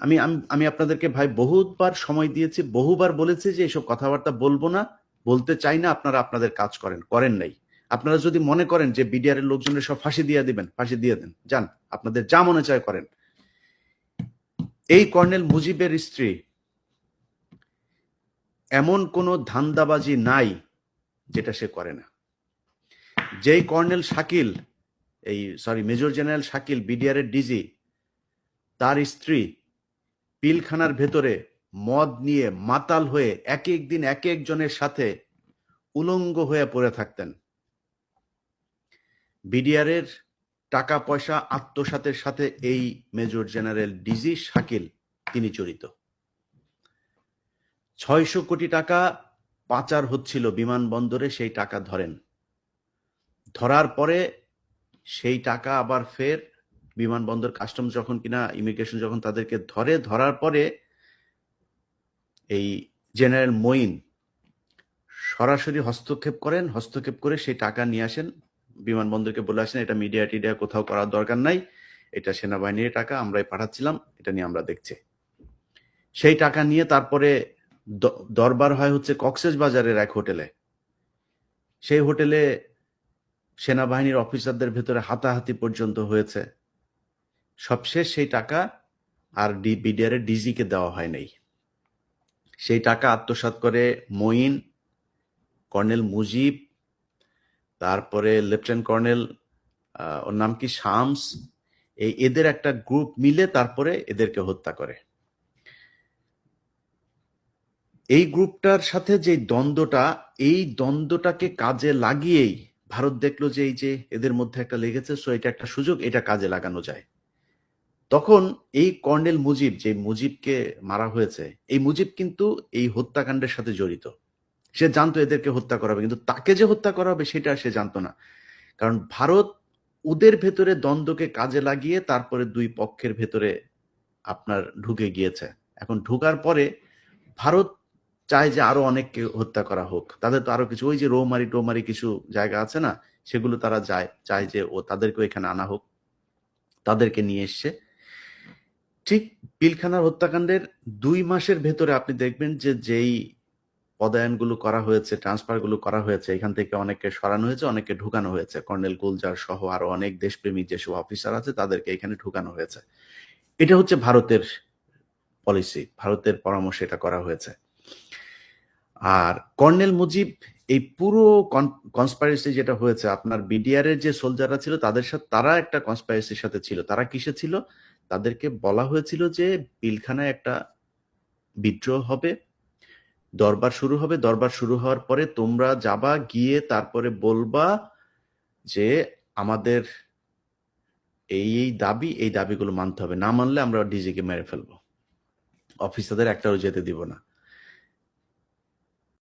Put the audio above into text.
আমি, আমি- আপনাদেরকে ভাই বহুবার সময় দিয়েছি, বহুবার বলেছি যে এসব কথাবার্তা বলব না, বলতে চাই না, আপনারা আপনাদের কাজ করেন করেন নাই। আপনারা যদি মনে করেন যে বিডিআর এর লোকজনের সব ফাঁসি দিয়ে দিবেন, ফাঁসি দিয়ে দেন, যান, আপনাদের যা মনে চায় করেন। এই কর্নেল মুজিবের স্ত্রী, এমন কোনো ধান্দাবাজি নাই যেটা সে করে না। যেই কর্নেল শাকিল, এই sorry major general Shakil BDR এর ডিজি তার স্ত্রী পিলখানার ভেতরে মদ নিয়ে মাতাল হয়ে এক এক দিন এক একজনের সাথে উলঙ্গ হয়ে পড়ে থাকতেন। বিডিআর এর টাকা পয়সা আত্মসাতের সাথে এই মেজর জেনারেল ডিজি শাকিল, তিনি জড়িত। ছয়শো কোটি টাকা পাচার হচ্ছিল বিমানবন্দরে, সেই টাকা ধরেন। ধরার পরে সেই টাকা আবার ফের বিমানবন্দর কাস্টম যখন কিনা ইমিগ্রেশন যখন তাদেরকে ধরে, ধরার পরে এই জেনারেল মঈন সরাসরি হস্তক্ষেপ করেন, হস্তক্ষেপ করে সেই টাকা নিয়ে আসেন, বিমানবন্দরকে বলে আসেন, এটা মিডিয়া টিডিয়া কোথাও করার দরকার নাই, এটা সেনাবাহিনীর টাকা, আমরাই পাঠাচ্ছিলাম, এটা নিয়ে আমরা দেখছি। সেই টাকা নিয়ে তারপরে দরবার হয় হচ্ছে কক্সেস বাজারের এক হোটেলে। সেই হোটেলে সেনাবাহিনীর অফিসারদের ভেতরে হাতাহাতি পর্যন্ত হয়েছে। সবশেষ সেই টাকা আর ডি, বিডিআর এর ডিজিকে দেওয়া হয় নাই। সেই টাকা আত্মসাৎ করে মঈন, কর্নেল মুজিব, তারপরে লেফটেন্যান্ট কর্নেল ওর নাম কি শামস, এই এদের একটা গ্রুপ মিলে তারপরে এদেরকে হত্যা করে। এই গ্রুপটার সাথে যে দ্বন্দ্বটা, এই দ্বন্দ্বটাকে কাজে লাগিয়েই ভারত দেখল যে এই যে এদের মধ্যে একটা লেগেছে, সো এটা একটা সুযোগ, এটা কাজে লাগানো যায়। তখন এই কর্নেল মুজিব, যে মুজিবকে মারা হয়েছে, এই মুজিব কিন্তু এই হত্যাকাণ্ডের সাথে জড়িত। সে জানতো এদেরকে হত্যা করা হবে কিন্তু তাকে যে হত্যা করা হবে সেটা সে জানতো না। কারণ ভারত ওদের ভেতরে দ্বন্দ্বকে কাজে লাগিয়ে তারপরে দুই পক্ষের ভেতরে আপনার ঢুকে গিয়েছে। এখন ঢুকার পরে ভারত চায় যে আরও অনেককে হত্যা করা হোক। তাদের তো আরও কিছু, ওই যে রৌমারি টোমারি কিছু জায়গা আছে না, সেগুলো তারা যায়, চায় যে ও তাদেরকেও এখানে আনা হোক, তাদেরকে নিয়ে এসছে। ঠিক পিলখানার হত্যাকাণ্ডের দুই মাসের ভেতরে আপনি দেখবেন যে যেই পদায়নগুলো করা হয়েছে ট্রান্সফারগুলো করা হয়েছে, এখান থেকে অনেককে সরানো হয়েছে, অনেককে ঢুকানো হয়েছে। কর্নেল গুলজার সহ আরও অনেক দেশপ্রেমী যেসব অফিসার আছে, তাদেরকে এখানে ঢুকানো হয়েছে। এটা হচ্ছে ভারতের পলিসি ভারতের পরামর্শে এটা করা হয়েছে। আর কর্নেল মুজিব, এই পুরো কনস্পাইরেসি যেটা হয়েছে, আপনার বিডিআর এর যে সোলজাররা ছিল, তাদের সাথে তারা একটা কনস্পাইরেসির সাথে ছিল। তারা কিসে ছিল? তাদেরকে বলা হয়েছিল যে বিলখানায় একটা বিদ্রোহ হবে, দরবার শুরু হবে। দরবার শুরু হওয়ার পরে তোমরা যাবা, গিয়ে তারপরে বলবা যে আমাদের এই এই দাবি, এই দাবিগুলো মানতে হবে। না মানলে আমরা ডিজিকে মেরে ফেলব। অফিসারদের একটাও যেতে দিব না।